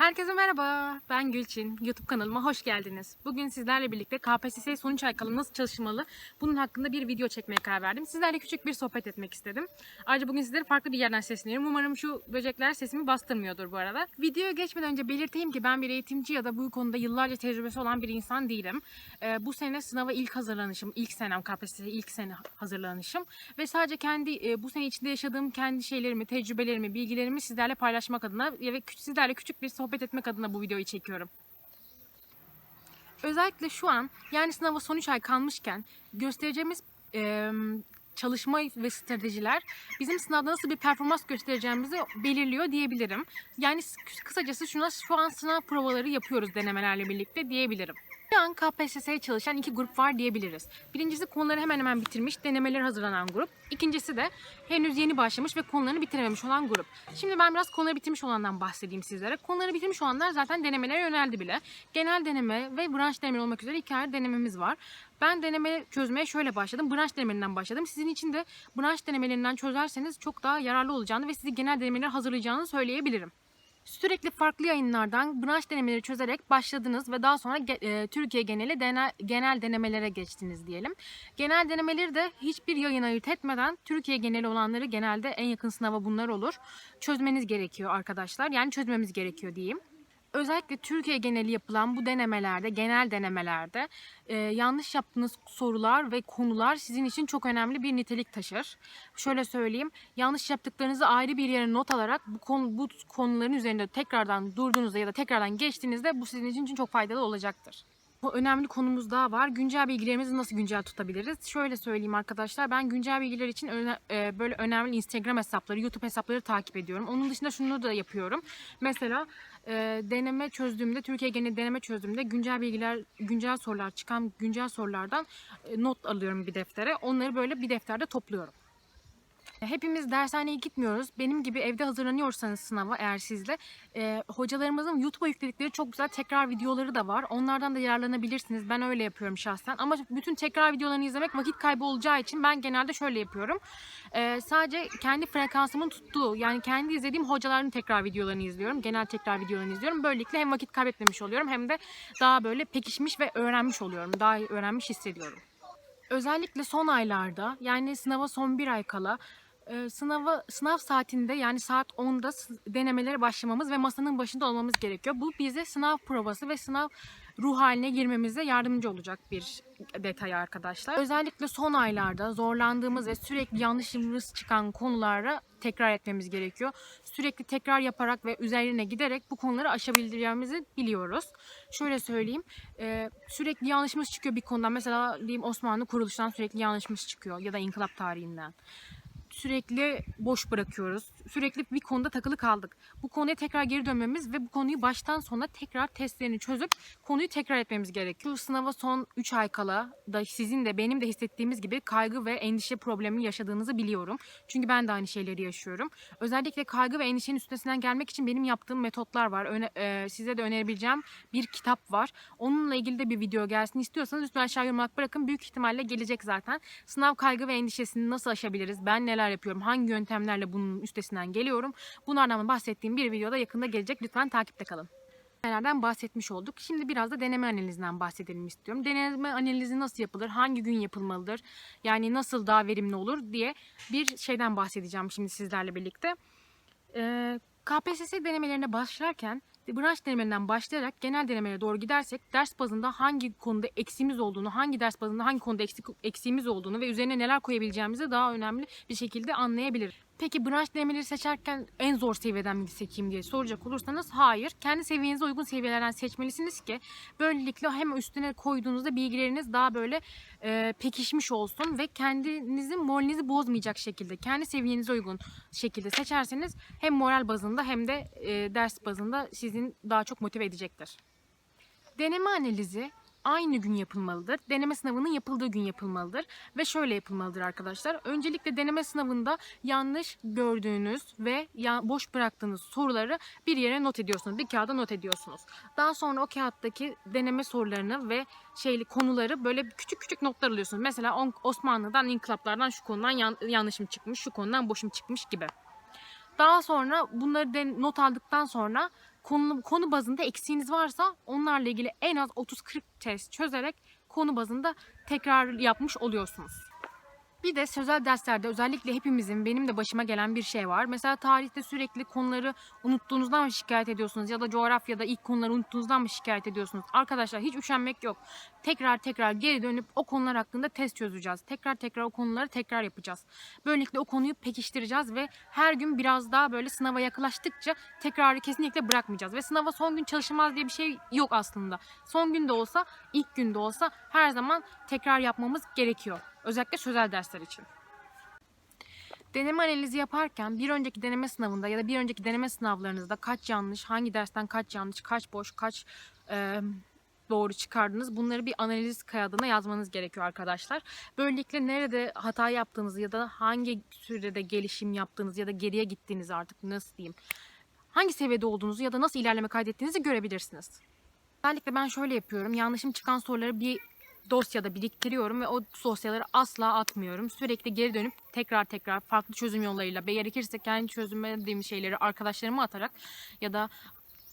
Herkese merhaba. Ben Gülçin. YouTube kanalıma hoş geldiniz. Bugün sizlerle birlikte KPSS sonuç ay kalı nasıl çalışılmalı? Bunun hakkında bir video çekmeye karar verdim. Sizlerle küçük bir sohbet etmek istedim. Ayrıca bugün sizlere farklı bir yerden sesleniyorum. Umarım şu böcekler sesimi bastırmıyordur bu arada. Videoya geçmeden önce belirteyim ki ben bir eğitimci ya da bu konuda yıllarca tecrübesi olan bir insan değilim. Ee, bu sene sınava ilk hazırlanışım, ilk senem KPSS ilk sene hazırlanışım ve sadece kendi e, bu sene içinde yaşadığım kendi şeylerimi, tecrübelerimi, bilgilerimi sizlerle paylaşmak adına ve sizlerle küçük bir sohbet etmek adına bu videoyu çekiyorum. Özellikle şu an yani sınava son 3 ay kalmışken göstereceğimiz e, çalışma ve stratejiler bizim sınavda nasıl bir performans göstereceğimizi belirliyor diyebilirim. Yani kısacası şuna şu an sınav provaları yapıyoruz denemelerle birlikte diyebilirim. Şu an KPSS'ye çalışan iki grup var diyebiliriz. Birincisi konuları hemen hemen bitirmiş, denemeleri hazırlanan grup. İkincisi de henüz yeni başlamış ve konularını bitirememiş olan grup. Şimdi ben biraz konuları bitirmiş olandan bahsedeyim sizlere. Konuları bitirmiş olanlar zaten denemelere yöneldi bile. Genel deneme ve branş deneme olmak üzere iki ayrı denememiz var. Ben deneme çözmeye şöyle başladım. Branş denemelerinden başladım. Sizin için de branş denemelerinden çözerseniz çok daha yararlı olacağını ve sizi genel denemelere hazırlayacağını söyleyebilirim. Sürekli farklı yayınlardan branş denemeleri çözerek başladınız ve daha sonra e, Türkiye geneli genel, genel denemelere geçtiniz diyelim. Genel denemeleri de hiçbir yayın ayırt etmeden Türkiye geneli olanları genelde en yakın sınava bunlar olur. Çözmeniz gerekiyor arkadaşlar. Yani çözmemiz gerekiyor diyeyim. Özellikle Türkiye geneli yapılan bu denemelerde, genel denemelerde e, yanlış yaptığınız sorular ve konular sizin için çok önemli bir nitelik taşır. Şöyle söyleyeyim, yanlış yaptıklarınızı ayrı bir yere not alarak bu konu bu konuların üzerinde tekrardan durduğunuzda ya da tekrardan geçtiğinizde bu sizin için çok faydalı olacaktır. Önemli konumuz daha var. Güncel bilgilerimizi nasıl güncel tutabiliriz? Şöyle söyleyeyim arkadaşlar. Ben güncel bilgiler için öne- e, böyle önemli Instagram hesapları, YouTube hesapları takip ediyorum. Onun dışında şunu da yapıyorum. Mesela e, deneme çözdüğümde, Türkiye geneli deneme çözdüğümde güncel bilgiler, güncel sorular çıkan güncel sorulardan e, not alıyorum bir deftere. Onları böyle bir defterde topluyorum. Hepimiz dershaneye gitmiyoruz. Benim gibi evde hazırlanıyorsanız sınava eğer sizle e, hocalarımızın YouTube'a yükledikleri çok güzel tekrar videoları da var. Onlardan da yararlanabilirsiniz. Ben öyle yapıyorum şahsen. Ama bütün tekrar videolarını izlemek vakit kaybı olacağı için ben genelde şöyle yapıyorum. E, sadece kendi frekansımın tuttuğu yani kendi izlediğim hocaların tekrar videolarını izliyorum. Genel tekrar videolarını izliyorum. Böylelikle hem vakit kaybetmemiş oluyorum hem de daha böyle pekişmiş ve öğrenmiş oluyorum. Daha iyi öğrenmiş hissediyorum. Özellikle son aylarda yani sınava son bir ay kala sınava sınav saatinde yani saat 10'da s- denemelere başlamamız ve masanın başında olmamız gerekiyor. Bu bize sınav provası ve sınav ruh haline girmemize yardımcı olacak bir detay arkadaşlar. Özellikle son aylarda zorlandığımız ve sürekli yanlışımız çıkan konulara tekrar etmemiz gerekiyor. Sürekli tekrar yaparak ve üzerine giderek bu konuları aşabileceğimizi biliyoruz. Şöyle söyleyeyim. e, sürekli yanlışımız çıkıyor bir konudan. Mesela diyeyim Osmanlı kuruluştan sürekli yanlışımız çıkıyor ya da inkılap tarihinden sürekli boş bırakıyoruz. Sürekli bir konuda takılı kaldık. Bu konuya tekrar geri dönmemiz ve bu konuyu baştan sona tekrar testlerini çözüp konuyu tekrar etmemiz gerekiyor. Sınava son 3 ay kala da sizin de benim de hissettiğimiz gibi kaygı ve endişe problemi yaşadığınızı biliyorum. Çünkü ben de aynı şeyleri yaşıyorum. Özellikle kaygı ve endişenin üstesinden gelmek için benim yaptığım metotlar var. Öne, e, size de önerebileceğim bir kitap var. Onunla ilgili de bir video gelsin istiyorsanız lütfen aşağı yorum olarak bırakın. Büyük ihtimalle gelecek zaten. Sınav kaygı ve endişesini nasıl aşabiliriz? Ben neler yapıyorum? Hangi yöntemlerle bunun üstesinden geliyorum? Bunlardan bahsettiğim bir videoda yakında gelecek. Lütfen takipte kalın. Denemelerden bahsetmiş olduk. Şimdi biraz da deneme analizinden bahsedelim istiyorum. Deneme analizi nasıl yapılır? Hangi gün yapılmalıdır? Yani nasıl daha verimli olur diye bir şeyden bahsedeceğim şimdi sizlerle birlikte. Ee, KPSS denemelerine başlarken branş denemelerinden başlayarak genel denemelere doğru gidersek ders bazında hangi konuda eksiğimiz olduğunu, hangi ders bazında hangi konuda eksik, eksiğimiz olduğunu ve üzerine neler koyabileceğimizi daha önemli bir şekilde anlayabiliriz. Peki branş denemeleri seçerken en zor seviyeden mi seçeyim diye soracak olursanız hayır. Kendi seviyenize uygun seviyelerden seçmelisiniz ki böylelikle hem üstüne koyduğunuzda bilgileriniz daha böyle e, pekişmiş olsun ve kendinizin moralinizi bozmayacak şekilde kendi seviyenize uygun şekilde seçerseniz hem moral bazında hem de e, ders bazında sizin daha çok motive edecektir. Deneme analizi aynı gün yapılmalıdır. Deneme sınavının yapıldığı gün yapılmalıdır ve şöyle yapılmalıdır arkadaşlar. Öncelikle deneme sınavında yanlış gördüğünüz ve boş bıraktığınız soruları bir yere not ediyorsunuz. Bir kağıda not ediyorsunuz. Daha sonra o kağıttaki deneme sorularını ve şeyli konuları böyle küçük küçük notlar alıyorsunuz. Mesela Osmanlı'dan, inkılaplardan şu konudan yan- yanlışım çıkmış, şu konudan boşum çıkmış gibi. Daha sonra bunları not aldıktan sonra konu, konu bazında eksiğiniz varsa onlarla ilgili en az 30-40 test çözerek konu bazında tekrar yapmış oluyorsunuz. Bir de sözel derslerde özellikle hepimizin benim de başıma gelen bir şey var. Mesela tarihte sürekli konuları unuttuğunuzdan mı şikayet ediyorsunuz ya da coğrafyada ilk konuları unuttuğunuzdan mı şikayet ediyorsunuz? Arkadaşlar hiç üşenmek yok. Tekrar tekrar geri dönüp o konular hakkında test çözeceğiz. Tekrar tekrar o konuları tekrar yapacağız. Böylelikle o konuyu pekiştireceğiz ve her gün biraz daha böyle sınava yaklaştıkça tekrarı kesinlikle bırakmayacağız. Ve sınava son gün çalışılmaz diye bir şey yok aslında. Son gün de olsa, ilk günde olsa her zaman tekrar yapmamız gerekiyor. Özellikle sözel dersler için. Deneme analizi yaparken bir önceki deneme sınavında ya da bir önceki deneme sınavlarınızda kaç yanlış, hangi dersten kaç yanlış, kaç boş, kaç e, doğru çıkardınız bunları bir analiz kağıdına yazmanız gerekiyor arkadaşlar. Böylelikle nerede hata yaptığınızı ya da hangi sürede gelişim yaptığınızı ya da geriye gittiğinizi artık nasıl diyeyim hangi seviyede olduğunuzu ya da nasıl ilerleme kaydettiğinizi görebilirsiniz. Özellikle ben şöyle yapıyorum. Yanlışım çıkan soruları bir dosyada biriktiriyorum ve o dosyaları asla atmıyorum. Sürekli geri dönüp tekrar tekrar farklı çözüm yollarıyla gerekirse kendi çözümlediğim şeyleri arkadaşlarıma atarak ya da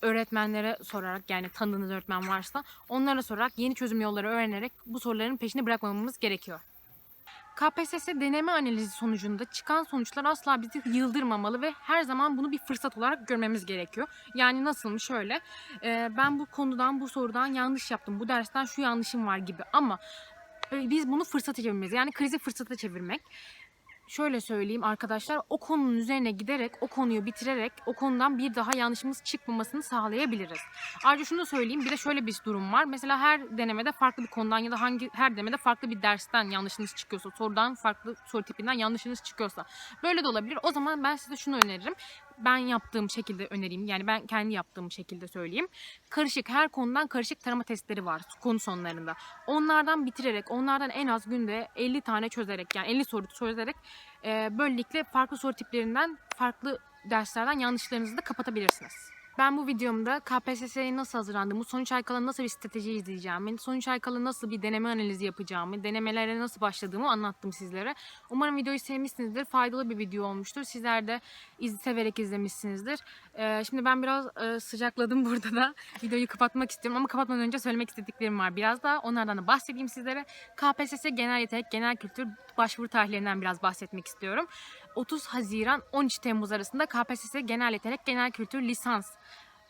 öğretmenlere sorarak yani tanıdığınız öğretmen varsa onlara sorarak yeni çözüm yolları öğrenerek bu soruların peşini bırakmamamız gerekiyor. KPSS deneme analizi sonucunda çıkan sonuçlar asla bizi yıldırmamalı ve her zaman bunu bir fırsat olarak görmemiz gerekiyor. Yani nasıl mı? Şöyle, e, ben bu konudan, bu sorudan yanlış yaptım, bu dersten şu yanlışım var gibi ama e, biz bunu fırsata çevirmeliyiz. Yani krizi fırsata çevirmek. Şöyle söyleyeyim arkadaşlar, o konunun üzerine giderek, o konuyu bitirerek, o konudan bir daha yanlışımız çıkmamasını sağlayabiliriz. Ayrıca şunu da söyleyeyim, bir de şöyle bir durum var. Mesela her denemede farklı bir konudan ya da hangi her denemede farklı bir dersten yanlışınız çıkıyorsa, sorudan farklı soru tipinden yanlışınız çıkıyorsa, böyle de olabilir. O zaman ben size şunu öneririm. Ben yaptığım şekilde önereyim. Yani ben kendi yaptığım şekilde söyleyeyim. Karışık her konudan karışık tarama testleri var konu sonlarında. Onlardan bitirerek, onlardan en az günde 50 tane çözerek yani 50 soru çözerek e, böylelikle farklı soru tiplerinden, farklı derslerden yanlışlarınızı da kapatabilirsiniz. Ben bu videomda KPSS'ye nasıl hazırlandığımı, son 3 ay nasıl bir strateji izleyeceğimi, son 3 ay nasıl bir deneme analizi yapacağımı, denemelere nasıl başladığımı anlattım sizlere. Umarım videoyu sevmişsinizdir, faydalı bir video olmuştur. Sizler de iz, severek izlemişsinizdir. Ee, şimdi ben biraz e, sıcakladım burada da. Videoyu kapatmak istiyorum ama kapatmadan önce söylemek istediklerim var. Biraz daha onlardan da bahsedeyim sizlere. KPSS Genel Yetenek, Genel Kültür başvuru tarihlerinden biraz bahsetmek istiyorum. 30 Haziran 13 Temmuz arasında KPSS Genel Yetenek, Genel Kültür Lisans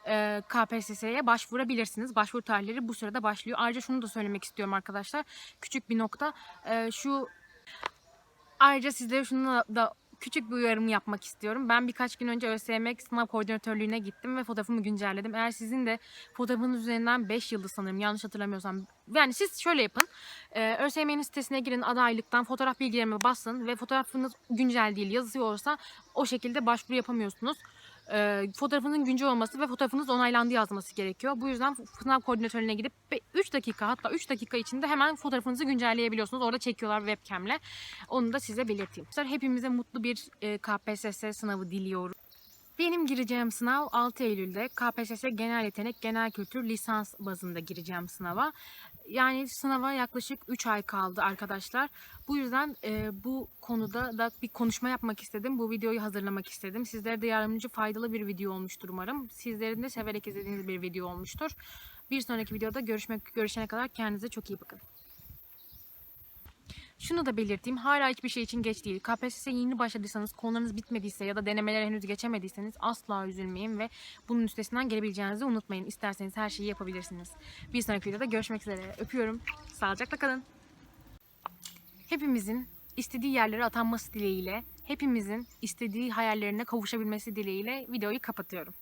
e, KPSS'ye başvurabilirsiniz. Başvuru tarihleri bu sırada başlıyor. Ayrıca şunu da söylemek istiyorum arkadaşlar. Küçük bir nokta. E, şu ayrıca sizlere şunu da küçük bir uyarımı yapmak istiyorum. Ben birkaç gün önce ÖSYM sınav koordinatörlüğüne gittim ve fotoğrafımı güncelledim. Eğer sizin de fotoğrafınız üzerinden 5 yıldız sanırım yanlış hatırlamıyorsam. Yani siz şöyle yapın. Ee, ÖSYM'nin sitesine girin adaylıktan fotoğraf bilgilerime basın ve fotoğrafınız güncel değil yazıyorsa o şekilde başvuru yapamıyorsunuz e, fotoğrafınızın güncel olması ve fotoğrafınız onaylandı yazması gerekiyor. Bu yüzden sınav koordinatörüne gidip 3 dakika hatta 3 dakika içinde hemen fotoğrafınızı güncelleyebiliyorsunuz. Orada çekiyorlar webcamle. Onu da size belirteyim. Hepimize mutlu bir e, KPSS sınavı diliyorum. Benim gireceğim sınav 6 Eylül'de KPSS Genel Yetenek Genel Kültür lisans bazında gireceğim sınava. Yani sınava yaklaşık 3 ay kaldı arkadaşlar. Bu yüzden e, bu konuda da bir konuşma yapmak istedim. Bu videoyu hazırlamak istedim. Sizlere de yardımcı faydalı bir video olmuştur umarım. Sizlerin de severek izlediğiniz bir video olmuştur. Bir sonraki videoda görüşmek görüşene kadar kendinize çok iyi bakın. Şunu da belirteyim. Hala hiçbir şey için geç değil. KPSS'ye yeni başladıysanız, konularınız bitmediyse ya da denemelere henüz geçemediyseniz asla üzülmeyin ve bunun üstesinden gelebileceğinizi unutmayın. İsterseniz her şeyi yapabilirsiniz. Bir sonraki videoda görüşmek üzere. Öpüyorum. Sağlıcakla kalın. Hepimizin istediği yerlere atanması dileğiyle, hepimizin istediği hayallerine kavuşabilmesi dileğiyle videoyu kapatıyorum.